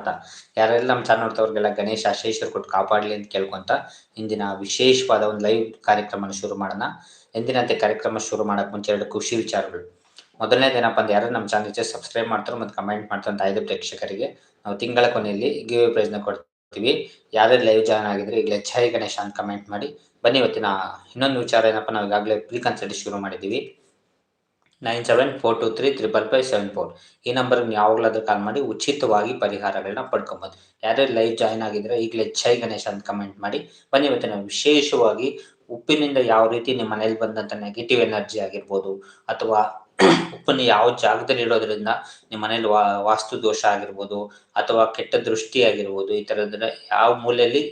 ಅಂತ. ಯಾರೆಲ್ಲ ನಮ್ಮ ಚಾನಲ್ ನೋಡ್ತವ್ರಿಗೆಲ್ಲ ಗಣೇಶ ಆಶೀಶ್ವರ್ ಕೊಟ್ಟು ಕಾಪಾಡಲಿ ಅಂತ ಕೇಳ್ಕೊಂತ ಇಂದಿನ ವಿಶೇಷವಾದ ಒಂದು ಲೈವ್ ಕಾರ್ಯಕ್ರಮನ ಶುರು ಮಾಡೋಣ. ಎಂದಿನಂತೆ ಕಾರ್ಯಕ್ರಮ ಶುರು ಮಾಡಕ್ ಮುಂಚೆ ಎರಡು ಖುಷಿ ವಿಚಾರಗಳು. ಮೊದಲನೇದೇನಪ್ಪ ಅಂದ್ರೆ ಯಾರು ನಮ್ಮ ಚಾನಲ್ ಸಬ್ಸ್ಕ್ರೈಬ್ ಮಾಡ್ತಾರೆ ಮತ್ತು ಕಮೆಂಟ್ ಮಾಡ್ತಾರಂತ ಐದು ಪ್ರೇಕ್ಷಕರಿಗೆ ನಾವು ತಿಂಗಳ ಕೊನೆಯಲ್ಲಿ ಗಿವ್ ಪ್ರೈಸ್ನ ಕೊಡ್ತೀವಿ. ಯಾರ್ಯಾರು ಲೈವ್ ಜಾಯ್ನ್ ಆಗಿದ್ರೆ ಈಗ ಜೈ ಗಣೇಶ ಅಂತ ಕಮೆಂಟ್ ಮಾಡಿ. ಬನ್ನಿ ಇವತ್ತಿನ ಇನ್ನೊಂದು ವಿಚಾರ ಏನಪ್ಪ ನಾವು ಈಗಾಗಲೇ ಪ್ರೀ ಕನ್ಸಲ್ಟ್ ಶುರು ಮಾಡಿದ್ದೀವಿ. Nine seven four two three triple five seven four. ಈ ನಂಬರ್ಗೆ ಯಾವಾಗಲಾದ್ರೂ ಕಾಲ್ ಮಾಡಿ ಉಚಿತವಾಗಿ ಪರಿಹಾರಗಳನ್ನ ಪಡ್ಕೊಬೋದು. ಯಾರ್ಯಾರು ಲೈವ್ ಜಾಯ್ನ್ ಆಗಿದ್ರೆ ಈಗಲೇ ಜೈ ಗಣೇಶ್ ಅಂತ ಕಮೆಂಟ್ ಮಾಡಿ. ಬನ್ನಿ ಇವತ್ತಿನ ವಿಶೇಷವಾಗಿ ಉಪ್ಪಿನಿಂದ ಯಾವ ರೀತಿ ನಿಮ್ಮ ಮನೇಲಿ ಬಂದಂಥ ನೆಗೆಟಿವ್ ಎನರ್ಜಿ ಆಗಿರ್ಬೋದು ಅಥವಾ ಉಪ್ಪನ್ನು ಯಾವ ಜಾಗದಲ್ಲಿ ಇಡೋದ್ರಿಂದ ನಿಮ್ಮ ಮನೇಲಿ ವಾ ವಾಸ್ತು ದೋಷ ಆಗಿರ್ಬೋದು ಅಥವಾ ಕೆಟ್ಟ ದೃಷ್ಟಿ ಆಗಿರ್ಬೋದು ಈ ಥರದ್ರ ಯಾವ ಮೂಲೆಯಲ್ಲಿ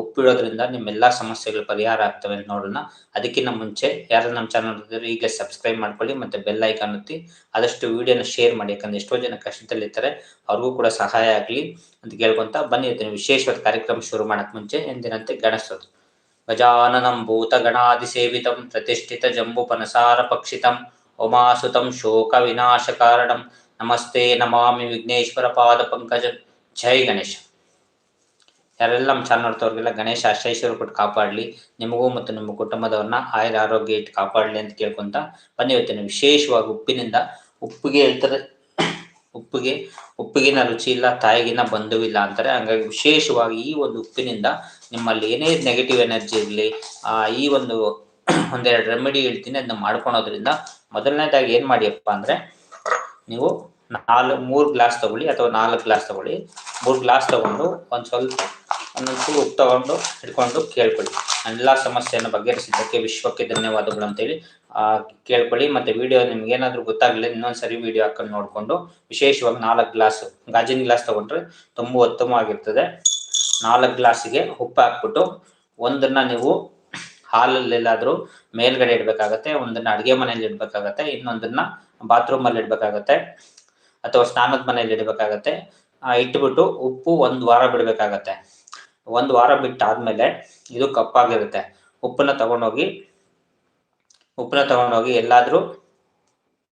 ಉಪ್ಪಿಡೋದ್ರಿಂದ ನಿಮ್ಮೆಲ್ಲ ಸಮಸ್ಯೆಗಳು ಪರಿಹಾರ ಆಗ್ತವೆ ಅಂತ ನೋಡೋಣ. ಅದಕ್ಕಿಂತ ಮುಂಚೆ ಯಾರು ನಮ್ಮ ಚಾನಲ್ ಈಗ ಸಬ್ಸ್ಕ್ರೈಬ್ ಮಾಡ್ಕೊಳ್ಳಿ ಮತ್ತೆ ಬೆಲ್ ಐಕಾನ್ ಒತ್ತಿ. ಆದಷ್ಟು ವಿಡಿಯೋನ ಶೇರ್ ಮಾಡಿ, ಯಾಕಂದ್ರೆ ಎಷ್ಟೋ ಜನ ಕಷ್ಟದಲ್ಲಿರ್ತಾರೆ ಅವ್ರಿಗೂ ಕೂಡ ಸಹಾಯ ಆಗಲಿ ಅಂತ ಕೇಳ್ಕೊಂತ ಬನ್ನಿ. ಇರ್ತೀನಿ ವಿಶೇಷವಾದ ಕಾರ್ಯಕ್ರಮ ಶುರು ಮಾಡಕ್ ಮುಂಚೆ ಎಂದಿನಂತೆ ಗಣಸೋದು ಗಜಾನನಂ ಭೂತ ಗಣಾದಿ ಸೇವಿತಂ ಪ್ರತಿಷ್ಠಿತ ಜಂಬು ಪನಸಾರ ಪಕ್ಷಿತಂ. ಉಮಾಸುತಂ ಶೋಕ ವಿನಾಶ ಕಾರಣಂ ನಮಸ್ತೆ ನಮಾಮಿ ವಿಘ್ನೇಶ್ವರ ಪಾದ ಪಂಕಜ. ಜೈ ಗಣೇಶ. ಯಾರೆಲ್ಲ ನಮ್ಮ ಚಾನಲ್ ನೋಡ್ತವ್ರಿಗೆಲ್ಲ ಗಣೇಶ ಅಶೈಶ್ವರ ಕೊಟ್ಟು ಕಾಪಾಡಲಿ. ನಿಮಗೂ ಮತ್ತು ನಿಮ್ಮ ಕುಟುಂಬದವ್ರನ್ನ ಆಯುರ ಆರೋಗ್ಯ ಇಟ್ಟು ಕಾಪಾಡಲಿ ಅಂತ ಕೇಳ್ಕೊಂತ ಬನ್ನಿ ವಿಶೇಷವಾಗಿ ಉಪ್ಪಿನಿಂದ. ಉಪ್ಪಿಗೆ ಹೇಳ್ತಾರೆ. ಉಪ್ಪಿಗೆ, ಉಪ್ಪಿಗಿನ ರುಚಿ ಇಲ್ಲ ತಾಯಿಗಿನ ಬಂಧುವಿಲ್ಲ ಅಂತಾರೆ. ಹಂಗಾಗಿ ವಿಶೇಷವಾಗಿ ಈ ಒಂದು ಉಪ್ಪಿನಿಂದ ನಿಮ್ಮಲ್ಲಿ ಏನೇ ನೆಗೆಟಿವ್ ಎನರ್ಜಿ ಇರಲಿ ಈ ಒಂದು ಒಂದೆರಡು ರೆಮಿಡಿ ಹೇಳ್ತೀನಿ, ಅದನ್ನ ಮಾಡ್ಕೊಳೋದ್ರಿಂದ ಮೊದಲನೇದಾಗಿ ಏನು ಮಾಡಿಯಪ್ಪ ಅಂದರೆ ನೀವು ನಾಲ್ಕು ಮೂರು ಗ್ಲಾಸ್ ತಗೊಳ್ಳಿ ಅಥವಾ ನಾಲ್ಕು ಗ್ಲಾಸ್ ತಗೊಳ್ಳಿ. ಮೂರು ಗ್ಲಾಸ್ ತಗೊಂಡು ಒಂದು ಸ್ವಲ್ಪ ಒಂದೊಂದು ಉಪ್ಪು ತಗೊಂಡು ಹಿಡ್ಕೊಂಡು ಕೇಳ್ಕೊಳ್ಳಿ. ಎಲ್ಲ ಸಮಸ್ಯೆಯನ್ನು ಬಗೆಹರಿಸಿದ್ದಕ್ಕೆ ವಿಶ್ವಕ್ಕೆ ಧನ್ಯವಾದಗಳು ಅಂತೇಳಿ ಕೇಳ್ಕೊಳ್ಳಿ. ಮತ್ತೆ ವಿಡಿಯೋ ನಿಮ್ಗೆ ಏನಾದರೂ ಇನ್ನೊಂದು ಸರಿ ವಿಡಿಯೋ ಹಾಕೊಂಡು ನೋಡಿಕೊಂಡು ವಿಶೇಷವಾಗಿ ನಾಲ್ಕು ಗ್ಲಾಸ್, ಗಾಜಿನ ಗ್ಲಾಸ್ ತಗೊಂಡ್ರೆ ತುಂಬ ಉತ್ತಮವಾಗಿರ್ತದೆ. ನಾಲ್ಕು ಗ್ಲಾಸಿಗೆ ಉಪ್ಪು ಹಾಕ್ಬಿಟ್ಟು ಒಂದನ್ನ ನೀವು ಹಾಲಲ್ಲೆಲ್ಲಾದರೂ ಮೇಲ್ಗಡೆ ಇಡ್ಬೇಕಾಗತ್ತೆ, ಒಂದನ್ನ ಅಡುಗೆ ಮನೆಯಲ್ಲಿ ಇಡ್ಬೇಕಾಗತ್ತೆ, ಇನ್ನೊಂದನ್ನ ಬಾತ್ರೂಮ್ ಅಲ್ಲಿ ಇಡಬೇಕಾಗತ್ತೆ ಅಥವಾ ಸ್ನಾನದ ಮನೆಯಲ್ಲಿ ಇಡಬೇಕಾಗತ್ತೆ. ಇಟ್ಬಿಟ್ಟು ಉಪ್ಪು ಒಂದು ವಾರ ಬಿಡಬೇಕಾಗತ್ತೆ. ಒಂದು ವಾರ ಬಿಟ್ಟಾದ್ಮೇಲೆ ಇದು ಕಪ್ಪಾಗಿರುತ್ತೆ. ಉಪ್ಪನ್ನ ತಗೊಂಡೋಗಿ ಉಪ್ಪನ್ನ ತಗೊಂಡೋಗಿ ಎಲ್ಲಾದರೂ